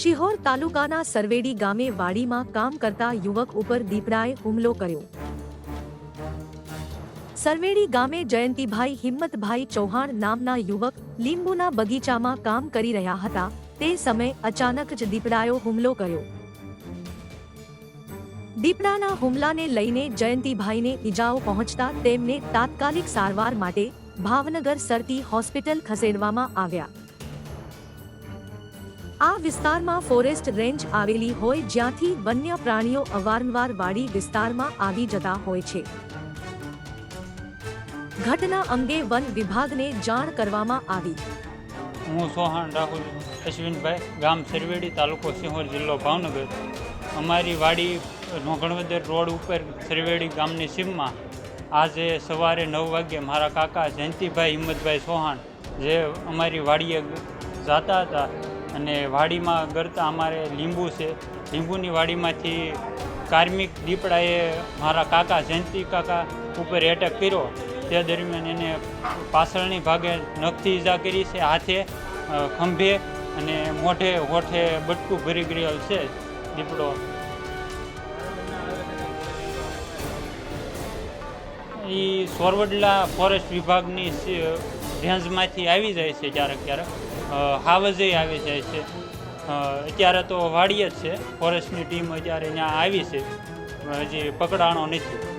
શિહોર તાલુકાના સરવેડી ગામે વાડીમાં કામ કરતા યુવક ઉપર દીપડાએ હુમલો કર્યો. સરવેડી ગામે જયંતિભાઈ હિંમતભાઈ ચૌહાણ નામના યુવક લીંબુના બગીચામાં કામ કરી રહ્યા હતા. તે સમયે અચાનક જ દીપડાયો હુમલો કર્યો. દીપડાના હુમલાને લઈને જયંતિભાઈને ઈજાઓ પહોંચતા તેમને તાત્કાલિક સારવાર માટે ભાવનગર સરતી હોસ્પિટલ ખસેડવામાં આવ્યા. આ વિસ્તારમાં ફોરેસ્ટ રેન્જ આવેલી હોય જ્યાંથી વન્ય પ્રાણીઓ અવારનવાર વાડી વિસ્તારમાં આવી જતા હોય છે. ઘટના અંગે વન વિભાગને જાણ કરવામાં આવી. હું સોહાણ રાહુલ અશ્વિનભાઈ, ગામ સરવેડી તાલુકો સિંહોર જિલ્લો ભાવનગર. અમારી વાડી ગણવદર રોડ ઉપર સરવેડી ગામની સીમમાં આજે સવારે નવ વાગ્યે મારા કાકા જયંતિભાઈ હિંમતભાઈ સોહાણ જે અમારી વાડીએ જતા હતા અને વાડીમાં ગરતા અમારે લીંબુ છે. લીંબુની વાડીમાંથી કાર્મિક દીપડાએ મારા કાકા જયંતિ કાકા ઉપર એટેક કર્યો. તે દરમિયાન એને પાછળની ભાગે નખથી ઈજા કરી છે, હાથે ખંભે અને મોઢે હોઠે બટકું ભરી ગયેલ છે દીપડો. એ સોરવડલા ફોરેસ્ટ વિભાગની રેન્જમાંથી આવી જાય છે ક્યારેક ક્યારેક. હાવજે આવી જાય છે. અત્યારે તો વાડીએ જ છે. ફોરેસ્ટની ટીમ અત્યારે ત્યાં આવી છે. હજી પકડાણો નથી.